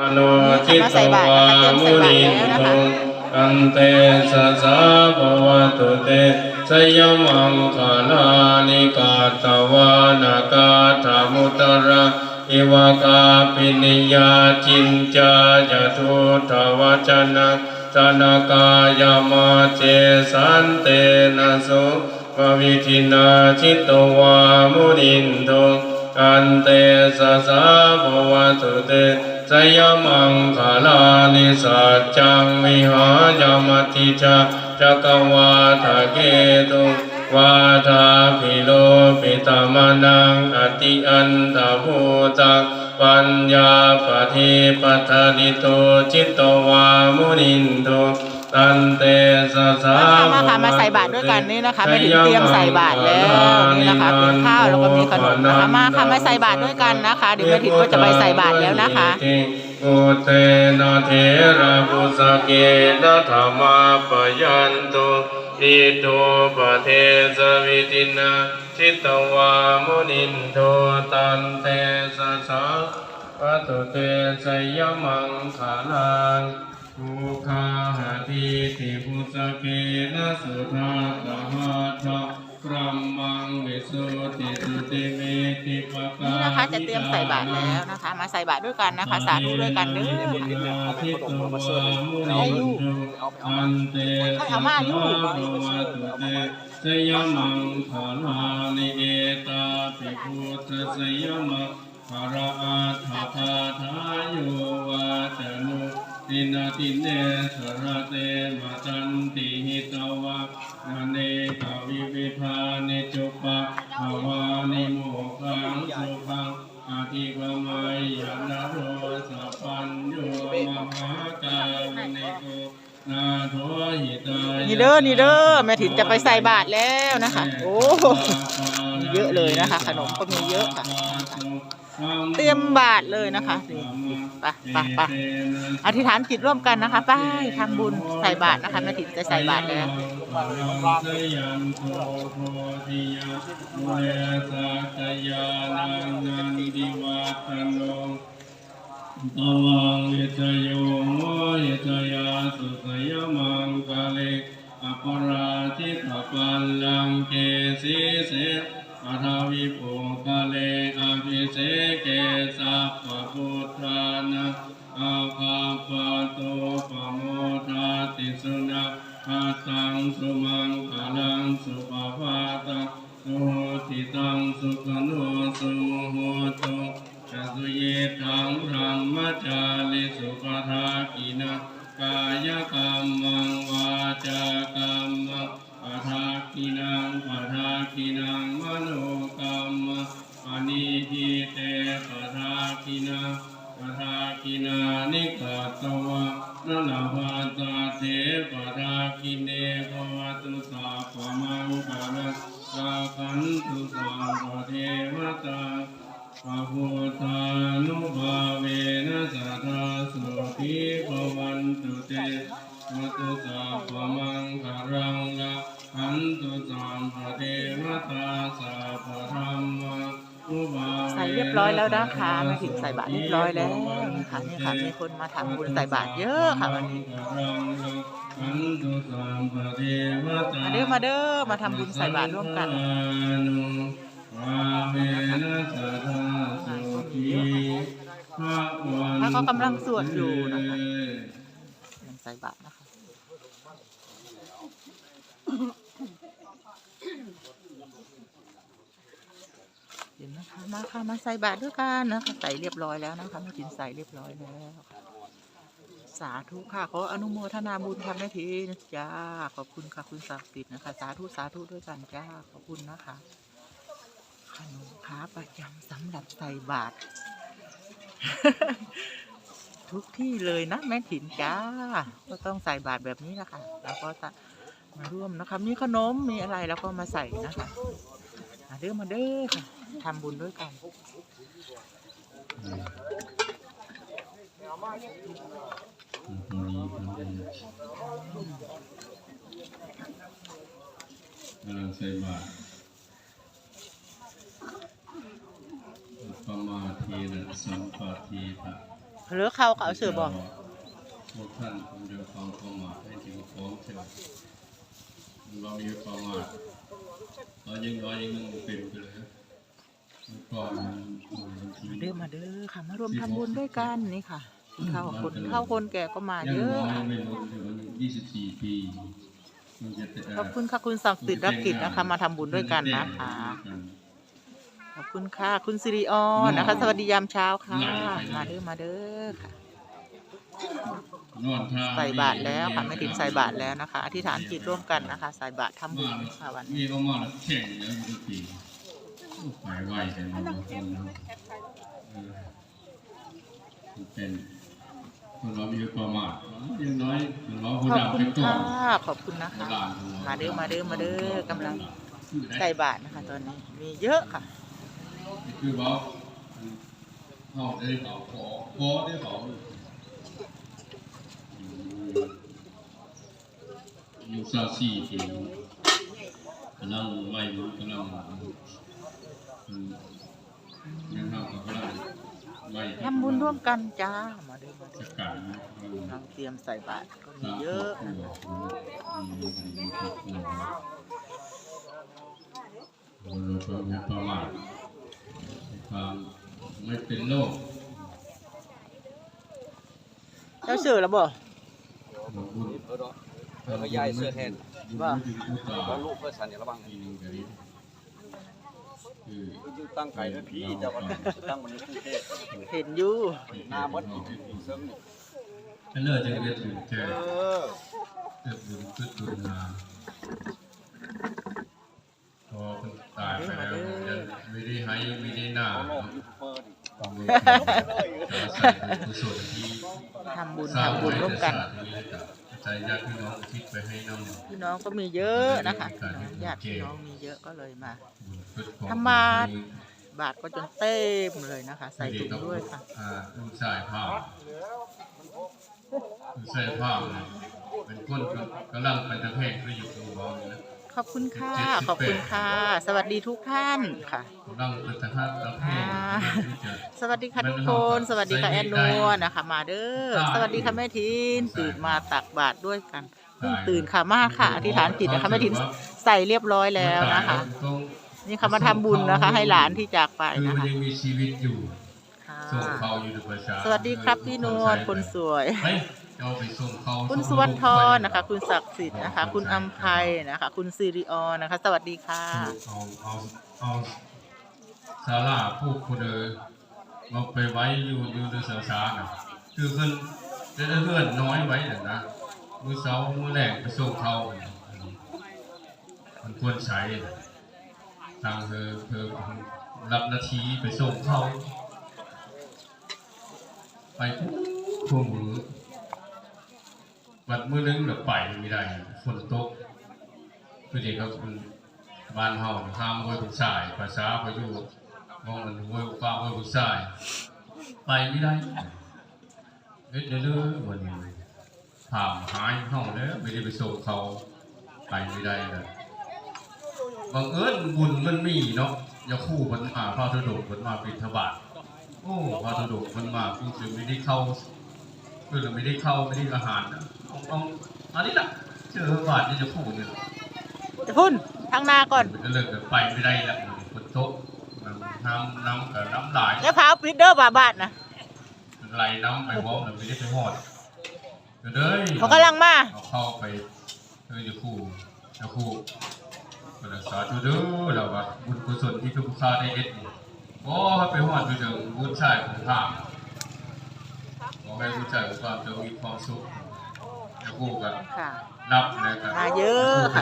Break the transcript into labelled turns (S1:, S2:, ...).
S1: อนุจิตวามุนินโตอันเตสะสะภวตุเตสยมังคาลานิกาตวานากาธามุตระอิวกาปินิยาจินจายทุทวจนะจนกายามาเจสันเตนะสุภวิทินาจิตวามุนินโตอันเตสะสะภวตุเต สยมังคาลานิสัจจังวิหายมติจาจักวาทะเกตุวาทาพิโลปิตามนังอติอันตาภูตังปัญญาปฏิปัฏฐานิโตจิตตวามุนินโต อันเตสะสะ
S2: มาค่ะมาใส่บาตรด้วยกันนี่นะคะไม่ถึงเตรียมใส่บาตรแล้วนี่นะคะเป็นข้าวแล้วก็มีขนมนะคะมาค่ะมาใส่บาตรด้วยกันนะคะเดี๋ยวแม่ทินก็จะไปใส่บาตรแล้วนะคะ
S1: อุเทนะเทระปุสเกนะธรรมาปยันตุอิโตปะเทสวิตินาชิตวามุนินโทตันเตสะสะปะตุเตสยมังขาลัง ภูคาหาทิติปุสเกนะสุทัตตหัตพรหมังวิสุติสุติเมติปะกา
S2: นี่นะคะจะเตรียมใส่บาตรแล้วนะคะ มาใส่บาตรด้วยกันนะคะ สาธุด้วยกันเด้อเอามาอยู่
S1: สยมังคาลานิเอตาปิพุทธสยมังภาระอาทาทาทายโยวา ตินาติเนสระเตมาจันติหิตวะอเนกวิวิธานิจุปะภาวานิโมกังสุขังอาทิกมายยานโรสัพพัญโยมหากาวิเนโกนาโทหิตาย
S2: นี่เด้อนี่เด้อแม่ถินจะไปใส่บาตรแล้วนะคะ โอ้เยอะเลยนะคะ ขนมก็มีเยอะค่ะ เตรียมบาตรเลยนะคะนี่ไปไปไปอธิษฐานจิตร่วมกันนะคะไปทำบุญใส่บาตรนะคะแม่ถินจะใส่บาตรแล้ว
S1: สยันโทโพธิยะเวสักยานังนันดิวัตโนตวังวิจโยโมหิจยาสุสยมังกาเลอปราชิตปัลลังเกสีเส ปัทวิปุกาเลอภิเสเกสัพพพุทธานะอาคาปโตปโมทาติสุนะอาตังสุมังคลังสุปภาตังสุโหติตังสุขโนสุโหตุจตุเยทังรังมจาลิสุปทากินะกายกรรมังวาจากรรมัง ทากินังปทากินังมโนกรรมังปณิทิเตปทากินังปทากินานิกาตวะนลภาตาเทปทากิเนภวตุสาปมังกาลสาคันตุสังปเทวตาพระพุทธานุภาเวนะสัทธาสุขีภวันตุเตมัตุสาปมันตุสามพระเทวตาสัพธรรม
S2: ใส่เรียบร้อยแล้วนะคะม่ถินใส่บาตรเรียบร้อยแล้วนี่ค่ะนี่ค่ะมีคนมาทำบุญใส่บาตรเยอะค่ะวันนี้
S1: มา
S2: เด้อมาเด้อมาทำบุญใส่บาตรร่วมกันถ้าเขากำลังสวดอยู่นะคะยังใส่บาตรนะคะเห็นนะคะ มาค่ะมาใส่บาตรด้วยกันนะคะใส่เรียบร้อยแล้วนะคะแม่ถินใส่เรียบร้อยแล้ว สาธุค่ะขออนุโมทนาบุญค่ะแม่ทีนะจ้าขอบคุณค่ะคุณศักดิ์สิทธิ์นะคะ สาธุสาธุด้วยกันจ้าขอบคุณนะคะขนมค้าประจำสำหรับใส่บาตรทุกที่เลยนะแม่ถิ่นจ้า ก็ต้องใส่บาตรแบบนี้นะคะแล้วก็จะมาร่วมนะคะ มีขนมมีอะไรแล้วก็มาใส่นะคะมาเด้อมาเด้อค่ะ ทำบุญด้วยกัน
S1: กำลังใส่บาตรปมาทีนะสัมปาทีตะ
S2: หรือเขาก็เอาเสือบอก
S3: พวกท่านคงจะฟังความหมายให้ถึงพร้อมเถิดเรามีความหมายเรายังน้อยังนึงเป็นไปเลย มันบางที
S2: มาเด้อมาเด้อค่ะ มารวมทำบุญด้วยกันนี่ค่ะคนเฒ่าคนเฒ่าคนแก่ก็มา
S3: ยัง
S2: เยอะ
S3: น้อยไม่รู้ถึงอายุ24ปีมันจะเข
S2: อบคุณค่ะคุณศักดิ์สิทธิ์รักกิจนะคะ มาทำบุญด้วยกันนะคะขอบคุณค่ะ คุณสิริออนนะคะ สวัสดียามเช้าค่ะ มาเด้อมาเด้อค่ะ
S3: นอนท่า
S2: ใส่บาตรแล้วค่ะไม่ถึงใส่บาตรแล้วนะคะอธิษฐานจิตร่วมกันนะคะ ใส่บาตรทำบุญค่ะวันนี้
S3: หายไวแต่มันคนเนาะเป็นคนเรามีประมาทยังน้อยคนเราผู้
S2: ขอบ
S3: ดำ
S2: คุ
S3: ไป
S2: ณ
S3: ก่อ
S2: ค่ะ
S3: น
S2: ขอบคุณนะคะ
S3: โบราณของร
S2: มาเด้อมาเด้อมาเด้อกำลัง
S3: ใส่
S2: บาตรนะคะ ตอนนี้มีเยอะค่ะ
S3: คือว่าเขาได้เผาขอขอได้เผาอยู่ซาซีปีกำลังไล่กำลัง ยังห้าก็กำลังไล่
S2: ทำบุญร่วมกันจ้ามาเด้อมา
S3: ส
S2: เด้อ
S3: กัดนะ
S2: กำลังเตรียมใส่บาตรก็มีเยอะ
S3: ครอบครัวมีมีความประมาทความไม่เป็นโรค
S2: เจ้าเสือแล้วบ่
S3: บุญ
S4: เออเนาะเออก็ยายเสื้อแทน
S2: ว่า
S4: ลูกเพื่อสันอย่าระวัง
S3: ทีนึงกันนี้ คือ
S4: อยู่ตั้งไก่ด้วยพี่จ้าก็ตั้งมันในกรุงเทพ
S2: เห็นอยู่
S4: หน้าบดอยู่เซิงนี่
S3: ถ้าเลิกจะเรียนถึงเจอ
S4: เออ
S3: เกิดบุญขึ้นบุญมาพอคนตายไปแล้วยังไม่ได้ให้ไม่ได้หน้า
S4: เอาโล
S3: เนาะ
S4: กยูทูบเบอร์นี่
S3: ต้องมีการใส่กุศลที่
S2: ทำบุญ
S3: สร้าง
S2: ทำบุญร่วมกัน
S3: ศาสตร์นี้ ใจญาติพี่น้องทิศไปให้น้อง
S2: พี่น้องก็มีเยอะนะคะญาติพี่น้องมีเยอะก็เลยมา
S3: ทำ
S2: มาบาทก็จนเต็มเลยนะคะ ใส่ถุงด้วยค่ะ
S3: ดูชายภาพลูกชายภาเนี่ยเป็นคนกำลังไปทางแพงไปอยู่ตรงบ้านะ
S2: ขอบคุณค่ะ ขอบคุณค่ะ สวัสดีทุกท่านค่ะ
S3: กำลังไปตะพักตะเพงที่จะ
S2: สวัสดีค่ะทุกคน สวัสดีค่ะแอนนัวนะคะ มาเด้อ สวัสดีค่ะแม่ทินตื่นมาตักบาตรด้วยกันเพิ่งตื่นค่ะมากค่ะ อธิษฐานจิตนะคะแม่ทินใส่เรียบร้อยแล้วนะคะ นี่ค่ะมาทำบุญนะคะ ให้หลานที่จากไป
S3: คือ
S2: นะ
S3: มัน
S2: คะ
S3: ยังมีชีวิตอยู่
S2: ค่ะ
S3: ส่งเขาอยู่ในประชา
S2: สวัสดีครับพี่นวลคนสวย
S3: เฮ้ยเอาไปส่งเขา
S2: คุณสุวรรณทรนะคะ คุณศักดิ์สิทธิ์นะคะ คุณอัมภัยนะคะ คุณซิริออนนะคะ สวัสดีค่ะ
S3: เอาเอาเอาศาลาผู้คนเดอมาไปไว้อยู่อยู่ในสาสาน่ะคือเพิ่นจะได้เลื่อนน้อยไว้น่ะนะมือเสามือแรกไปส่งเขามันควรใช้ทางเธอเธอรับนาทีไปส่งเขาไปทั่วมือ วัดมือนึงแบบไปไม่ได้ฝนตกคือเด็กเขาเป็นบ้านเฮาห้ามไว้ผู้ชายภาษาพายุมองมันไว้ฟ้าไว้ผู้ชาย ไปไม่ได้เฮ็ดเรื่อยๆวันนี้ถามหายห้องแล้วไม่ได้ไปส่งเขาไปไม่ได้เลยบังเอิญบุญมันมีเนาะอย่าคู่มันมาพระธุดงค์มันมาป็นทบาทโอ้พระธุดงค์มันมาคือจะไม่ได้เข้า คือเราไม่ได้เข้าไม่ได้อาหารนะเอาเอาอันนี้แหละเจอพระบาทนี่จะคู่เนี่ย
S2: จะพุ่นทางหน้าก่อน
S3: มันก็เลิกกันไปไม่ได้แล้วฝนตกน้ำน้ำกับน้ำลาย
S2: แล้วพาวปิดเด้อบาบาทนะ
S3: ไหลน้ำไปพร้อมเลยไม่ได้ไปหอดเดี๋ยวเด้ย
S2: เขากำลังมา
S3: เอาเข้าไปเออจะคู่จะคู่ก็รักษาตัวเด้อเราว่าบุญกุศลที่ทุกข้าได้เอ็ดนี่โอ้ให้ไปหอดไปถึงบุญชายของข้าข อให้บุญชายของข้าจะมีความสุขจะคู่กัน
S2: ค่ะ
S3: นับนะครับ
S2: มาเยอะค่ะ